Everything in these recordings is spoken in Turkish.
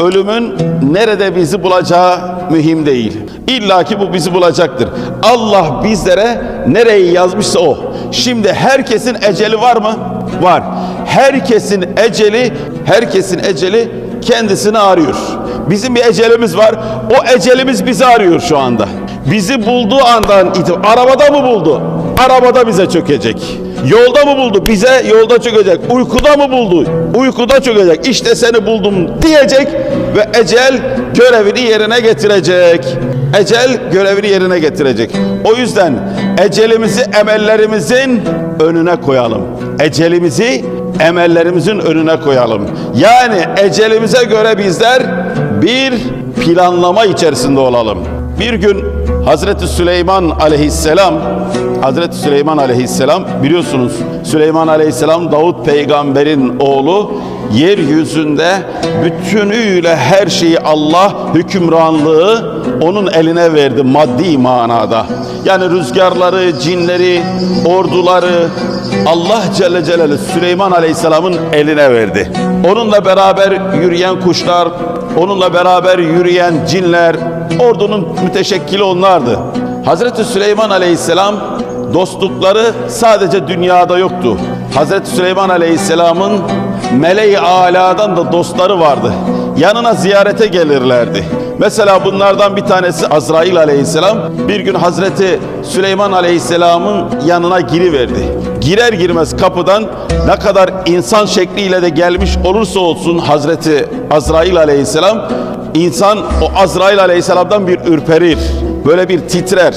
Ölümün nerede bizi bulacağı mühim değil. İlla ki bu bizi bulacaktır. Allah bizlere nereyi yazmışsa o. Şimdi herkesin eceli var mı? Var. Herkesin eceli, herkesin eceli kendisini arıyor. Bizim bir ecelimiz var. O ecelimiz bizi arıyor şu anda. Bizi bulduğu andan itibaren arabada mı buldu? Arabada bize çökecek. Yolda mı buldu? Bize yolda çökecek. Uykuda mı buldu? Uykuda çökecek. İşte seni buldum diyecek ve ecel görevini yerine getirecek. Ecel görevini yerine getirecek. O yüzden ecelimizi emellerimizin önüne koyalım. Ecelimizi emellerimizin önüne koyalım. Yani ecelimize göre bizler bir planlama içerisinde olalım. Bir gün Hazreti Süleyman aleyhisselam Hazreti Süleyman aleyhisselam biliyorsunuz Süleyman aleyhisselam Davut peygamberin oğlu yeryüzünde bütünüyle her şeyi Allah hükümranlığı onun eline verdi maddi manada. Yani rüzgarları, cinleri, orduları Allah Celle Celaluhu Süleyman Aleyhisselam'ın eline verdi. Onunla beraber yürüyen kuşlar, onunla beraber yürüyen cinler, ordunun müteşekkili onlardı. Hazreti Süleyman Aleyhisselam dostlukları sadece dünyada yoktu. Hazreti Süleyman Aleyhisselam'ın meleği aladan da dostları vardı. Yanına ziyarete gelirlerdi. Mesela bunlardan bir tanesi Azrail Aleyhisselam bir gün Hazreti Süleyman Aleyhisselam'ın yanına giriverdi. Girer girmez kapıdan ne kadar insan şekliyle de gelmiş olursa olsun Hazreti Azrail Aleyhisselam insan o Azrail Aleyhisselam'dan bir ürperir. Böyle bir titrer.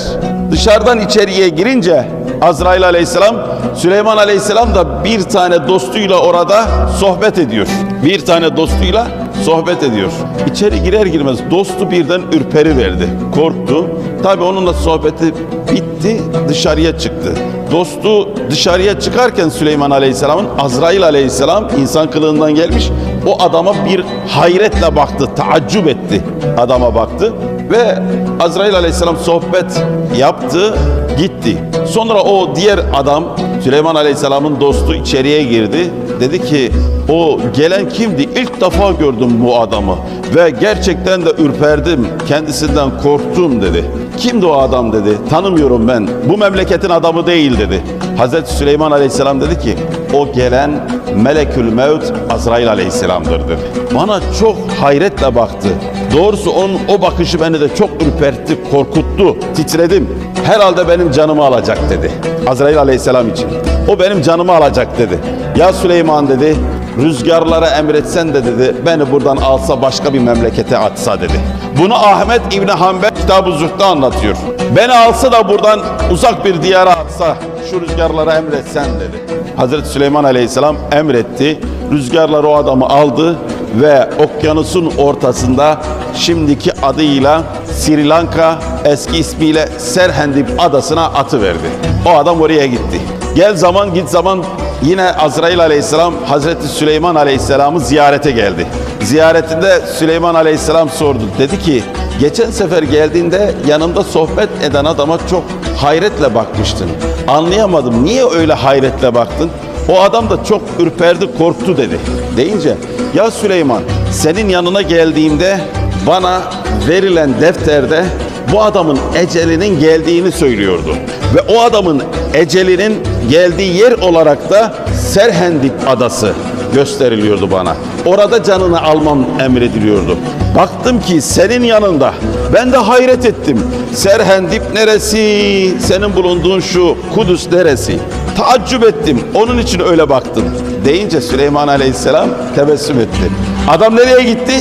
Dışarıdan içeriye girince Azrail aleyhisselam Süleyman aleyhisselam da bir tane dostuyla orada sohbet ediyor. Bir tane dostuyla sohbet ediyor. İçeri girer girmez dostu birden ürperi verdi. Korktu. Tabi onunla sohbeti bitti dışarıya çıktı. Dostu dışarıya çıkarken Süleyman aleyhisselamın Azrail aleyhisselam insan kılığından gelmiş. O adama bir hayretle baktı, taaccüp etti. Adama baktı ve Azrail aleyhisselam sohbet yaptı, gitti. Sonra o diğer adam Süleyman Aleyhisselam'ın dostu içeriye girdi. Dedi ki o gelen kimdi? İlk defa gördüm bu adamı ve gerçekten de ürperdim. Kendisinden korktum dedi. Kimdi o adam dedi. Tanımıyorum ben. Bu memleketin adamı değil dedi. Hazreti Süleyman Aleyhisselam dedi ki o gelen Melekül Mevt Azrail Aleyhisselam'dır dedi. Bana çok hayretle baktı. Doğrusu onun o bakışı beni de çok ürpertti, korkuttu, titredim. Herhalde benim canımı alacak dedi. Azrail aleyhisselam için. O benim canımı alacak dedi. Ya Süleyman dedi, rüzgarlara emretsen de dedi, beni buradan alsa başka bir memlekete atsa dedi. Bunu Ahmet İbni Hanbel Kitab-ı Zühd'de anlatıyor. Beni alsa da buradan uzak bir diyara atsa, şu rüzgarlara emretsen dedi. Hazreti Süleyman Aleyhisselam emretti. Rüzgarlar o adamı aldı ve okyanusun ortasında şimdiki adıyla Sri Lanka eski ismiyle Serhendip adasına atıverdi. O adam oraya gitti. Gel zaman git zaman yine Azrail aleyhisselam Hazreti Süleyman aleyhisselamı ziyarete geldi. Ziyaretinde Süleyman aleyhisselam sordu. Dedi ki geçen sefer geldiğinde yanımda sohbet eden adama çok hayretle bakmıştın. Anlayamadım niye öyle hayretle baktın? O adam da çok ürperdi, korktu dedi. Deyince ya Süleyman senin yanına geldiğimde bana verilen defterde bu adamın ecelinin geldiğini söylüyordu. Ve o adamın ecelinin geldiği yer olarak da Serhendip adası gösteriliyordu bana. Orada canını almam emrediliyordu. Baktım ki senin yanında. Ben de hayret ettim. Serhendip neresi? Senin bulunduğun şu Kudüs neresi? Taaccüp ettim. Onun için öyle baktım. Deyince Süleyman Aleyhisselam tebessüm etti. Adam nereye gitti?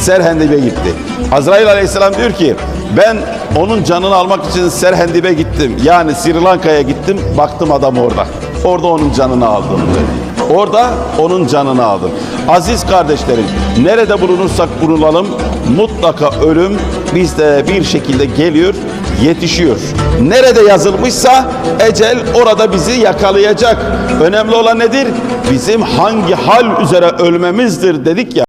Serhendip'e gitti. Azrail Aleyhisselam diyor ki ben onun canını almak için Serhendip'e gittim. Yani Sri Lanka'ya gittim. Baktım adam orada. Orada onun canını aldım dedi. Orada onun canını aldım. Aziz kardeşlerim, nerede bulunursak bulunalım mutlaka ölüm bizde bir şekilde geliyor, yetişiyor. Nerede yazılmışsa ecel orada bizi yakalayacak. Önemli olan nedir? Bizim hangi hal üzere ölmemizdir dedik ya.